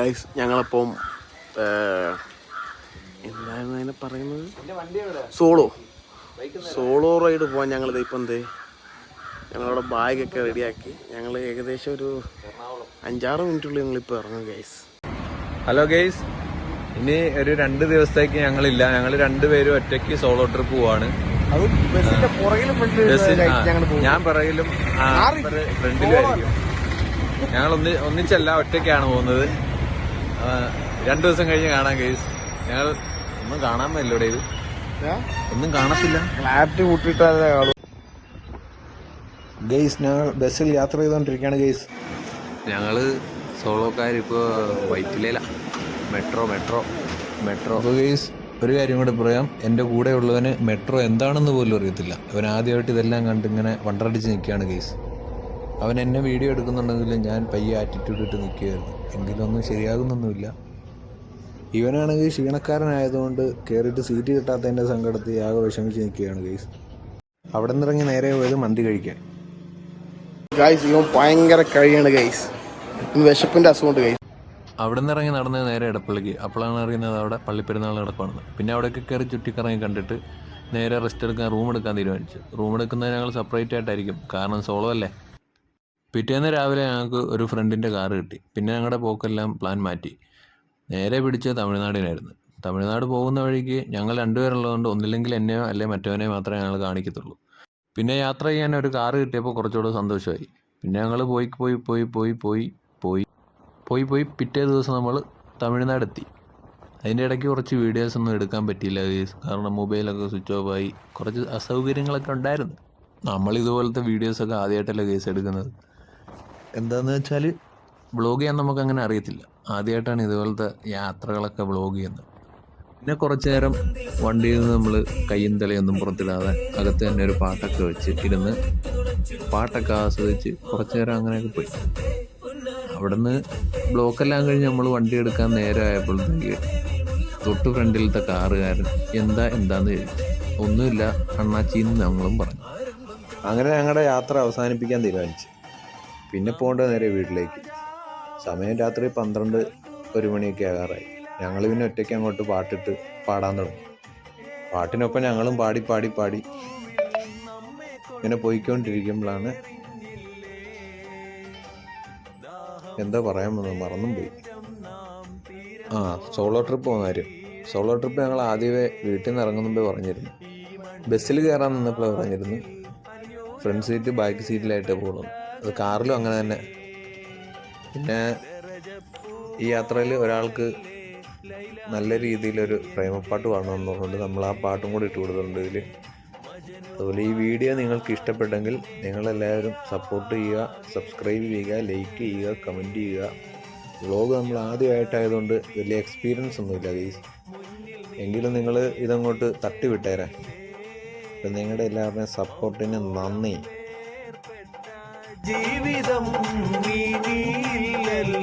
Guys ഞങ്ങളിപ്പം എന്തായിരുന്നു അതിനെ പറയുന്നത്? സോളോ. സോളോ റൈഡ് പോകാൻ ഞങ്ങൾ ഇപ്പം എന്ത് ഞങ്ങളവിടെ ബാഗൊക്കെ റെഡിയാക്കി. ഞങ്ങൾ ഏകദേശം ഒരു അഞ്ചാറ് മിനിറ്റുള്ളിൽ ഞങ്ങളിപ്പോൾ ഇറങ്ങും ഗൈസ് ഹലോ ഗൈസ് ഇനി ഒരു രണ്ട് ദിവസത്തേക്ക് ഞങ്ങളില്ല. ഞങ്ങൾ രണ്ടുപേരും ഒറ്റയ്ക്ക് സോളോ ട്രിപ്പ് പോവാണ്. ഞാൻ പിറകിലും ഇവർ ഫ്രണ്ടിലും ആയിരിക്കും ഞങ്ങൾ ഒന്നി ഒന്നിച്ചല്ല ഒറ്റയ്ക്കാണ് പോകുന്നത്. രണ്ടു ദിവസം കഴിഞ്ഞ് കാണാൻ കേസ് ഞങ്ങൾ ഒന്നും കാണാൻ പറ്റില്ല ഇവിടെ ഇത്. ഒന്നും കാണത്തില്ല. ക്ലാരിറ്റി കൂട്ടിയിട്ടേ കാണൂ. ഗെയ്സ് ഞങ്ങൾ ബസ്സിൽ യാത്ര ചെയ്തുകൊണ്ടിരിക്കുകയാണ് ഗെയ്സ് ഞങ്ങൾ സോളോക്കാർ ഇപ്പോൾ വൈറ്റിലേല. മെട്രോ മെട്രോ മെട്രോ അപ്പോൾ ഗെയ്സ് ഒരു കാര്യം കൂടെ പറയാം. എന്റെ കൂടെ ഉള്ളവന് മെട്രോ എന്താണെന്ന് പോലും അറിയത്തില്ല. അവൻ ആദ്യമായിട്ട് ഇതെല്ലാം കണ്ടിങ്ങനെ വണ്ടറടിച്ച് നിൽക്കുകയാണ് ഗെയ്സ് അവൻ എന്നെ വീഡിയോ എടുക്കുന്നുണ്ടെങ്കിലും ഞാൻ പയ്യെ ആറ്റിറ്റ്യൂഡ് ഇട്ട് നിൽക്കുകയായിരുന്നു. എങ്കിലും ഒന്നും ശരിയാകുന്നൊന്നുമില്ല. ഇവനാണെങ്കിൽ ക്ഷീണക്കാരനായതുകൊണ്ട് കയറിയിട്ട് സീറ്റ് കിട്ടാത്തതിന്റെ സങ്കടത്തിൽ ആകെ വിഷമിച്ച് നിൽക്കുകയാണ് ഗൈസ് അവിടെ നിന്നിറങ്ങി നേരെ പോയത് മന്തി കഴിക്കാൻ. ഗൈസ് ഇവൻ ഭയങ്കര കഴിയാണ് ഗൈസ് വിശപ്പിന്റെ അസുഖമുണ്ട് ഗൈസ് അവിടെ നിന്ന് ഇറങ്ങി നടന്നത് നേരെ ഇടപ്പള്ളിക്ക് അപ്പോഴാണ് അറിയുന്നത് അവിടെ പള്ളിപ്പെരുന്നാൾ നടക്കുവാണെന്ന്. പിന്നെ അവിടെയൊക്കെ കയറി ചുറ്റിക്കറങ്ങി കണ്ടിട്ട് നേരെ റെസ്റ്റ് എടുക്കാൻ റൂം എടുക്കാൻ തീരുമാനിച്ചു. റൂം എടുക്കുന്നത് ഞങ്ങൾ സെപ്പറേറ്റ് ആയിട്ടായിരിക്കും. കാരണം സോളോ അല്ലേ? പിറ്റേന്ന് രാവിലെ ഞങ്ങൾക്ക് ഒരു ഫ്രണ്ടിന്റെ കാറ് കിട്ടി. പിന്നെ ഞങ്ങളുടെ പോക്കെല്ലാം പ്ലാൻ മാറ്റി. നേരെ പിടിച്ച് തമിഴ്നാടിനായിരുന്നു. തമിഴ്നാട് പോകുന്ന വഴിക്ക് ഞങ്ങൾ രണ്ടുപേരുള്ളതുകൊണ്ട് ഒന്നില്ലെങ്കിൽ എന്നെയോ അല്ലെ മറ്റവനെയോ മാത്രമേ ഞങ്ങൾ കാണിക്കത്തുള്ളൂ. പിന്നെ യാത്ര ചെയ്യാൻ ഒരു കാറ് കിട്ടിയപ്പോൾ കുറച്ചുകൂടെ സന്തോഷമായി. പിന്നെ ഞങ്ങൾ പോയി പോയി പോയി പോയി പോയി പോയി പോയി പോയി പിറ്റേ ദിവസം നമ്മൾ തമിഴ്നാട് എത്തി അതിന്റെ ഇടയ്ക്ക് കുറച്ച് വീഡിയോസ് ഒന്നും എടുക്കാൻ പറ്റിയില്ല. കാരണം മൊബൈലൊക്കെ സ്വിച്ച് ഓഫ് ആയി. കുറച്ച് അസൗകര്യങ്ങളൊക്കെ ഉണ്ടായിരുന്നു. നമ്മൾ ഇതുപോലത്തെ വീഡിയോസൊക്കെ ആദ്യമായിട്ടല്ലേ കേസ് എടുക്കുന്നത്. എന്താണെന്ന് വെച്ചാൽ ബ്ലോഗ് ചെയ്യാൻ നമുക്ക് അങ്ങനെ അറിയത്തില്ല. ആദ്യമായിട്ടാണ് ഇതുപോലത്തെ യാത്രകളൊക്കെ ബ്ലോഗ് ചെയ്യുന്നത്. പിന്നെ കുറച്ച് നേരം വണ്ടിയിൽ നിന്ന് നമ്മൾ കയ്യും തലയൊന്നും പുറത്തിടാതെ അകത്ത് തന്നെ ഒരു പാട്ടൊക്കെ വെച്ച് ഇരുന്ന് പാട്ടൊക്കെ ആസ്വദിച്ച് കുറച്ച് നേരം അങ്ങനെയൊക്കെ പോയി. അവിടുന്ന് ബ്ലോക്കെല്ലാം കഴിഞ്ഞ് നമ്മൾ വണ്ടി എടുക്കാൻ നേരമായപ്പോഴത്തേക്ക് തൊട്ട് ഫ്രണ്ടിലത്തെ കാറുകാരൻ എന്താ എന്താന്ന് ചോദിച്ചു. ഒന്നുമില്ല അണ്ണാച്ചിന്ന് ഞങ്ങളും പറഞ്ഞു. അങ്ങനെ ഞങ്ങളുടെ യാത്ര അവസാനിപ്പിക്കാൻ തീരുമാനിച്ചു. പിന്നെ പോകേണ്ടത് നേരെ വീട്ടിലേക്ക്. സമയം രാത്രി പന്ത്രണ്ട് ഒരു മണിയൊക്കെ ആകാറായി. ഞങ്ങൾ പിന്നെ ഒറ്റയ്ക്ക് അങ്ങോട്ട് പാട്ടിട്ട് പാടാൻ തുടങ്ങി. പാട്ടിനൊപ്പം ഞങ്ങളും പാടി പാടി പാടി. ഇങ്ങനെ പോയിക്കൊണ്ടിരിക്കുമ്പോഴാണ് എന്താ പറയാൻ വന്നത് മറന്നും പോയി. ആ സോളോ ട്രിപ്പ് പോകുന്ന കാര്യം. സോളോ ട്രിപ്പ് ഞങ്ങൾ ആദ്യമേ വീട്ടിൽ നിന്ന് ഇറങ്ങുന്നുമ്പോൾ പറഞ്ഞിരുന്നു. ബസ്സിൽ കയറാൻ നിന്നപ്പോൾ പറഞ്ഞിരുന്നു ഫ്രണ്ട് സീറ്റ് ബാക്ക് സീറ്റിലായിട്ട് പോകണം. അത് കാറിലും അങ്ങനെ തന്നെ. പിന്നെ ഈ യാത്രയിൽ ഒരാൾക്ക് നല്ല രീതിയിലൊരു പ്രേമപ്പാട്ട് പാടണമെന്നുകൊണ്ട് നമ്മൾ ആ പാട്ടും കൂടി ഇട്ട് കൊടുത്തിട്ടുണ്ട് ഇതിൽ അതുപോലെ ഈ വീഡിയോ നിങ്ങൾക്ക് ഇഷ്ടപ്പെട്ടെങ്കിൽ നിങ്ങളെല്ലാവരും സപ്പോർട്ട് ചെയ്യുക സബ്സ്ക്രൈബ് ചെയ്യുക ലൈക്ക് ചെയ്യുക കമന്റ് ചെയ്യുക. വ്ളോഗ് നമ്മൾ ആദ്യമായിട്ടായതുകൊണ്ട് വലിയ എക്സ്പീരിയൻസ് ഒന്നുമില്ല ഗൈസ് എങ്കിലും നിങ്ങൾ ഇതങ്ങോട്ട് തട്ടിവിട്ടേരാൻ അപ്പം നിങ്ങളുടെ എല്ലാവരുടെയും സപ്പോർട്ടിന് നന്ദി. ജീവിതം നീതിയില്ലല്ലോ